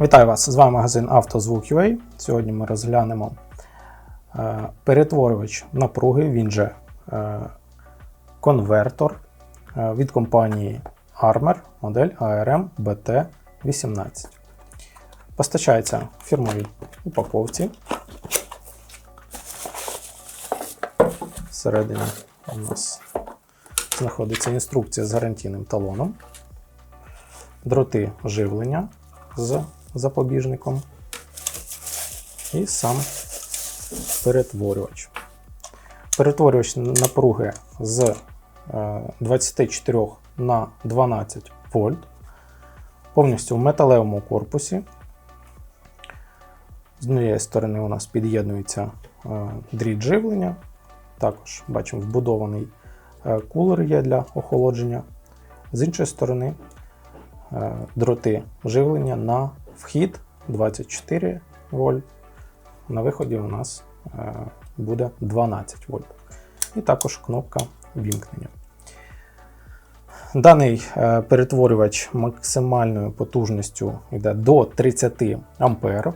Вітаю вас! З вами магазин «Автозвук.UA». Сьогодні ми розглянемо е, перетворювач напруги, він же е, конвертор е, від компанії Armer, модель ARM BT18. Постачається в фірмовій упаковці. Всередині у нас знаходиться інструкція з гарантійним талоном, дроти живлення з запобіжником і сам перетворювач. Перетворювач напруги з е, 24 на 12 вольт, повністю в металевому корпусі. З однієї сторони у нас під'єднується е, дріт живлення. Також бачимо вбудований е, кулер є для охолодження. З іншої сторони е, дроти живлення на вхід 24 вольт. На виході у нас е, буде 12 вольт. І також кнопка вімкнення. Даний е, перетворювач максимальною потужністю йде до 30 ампер.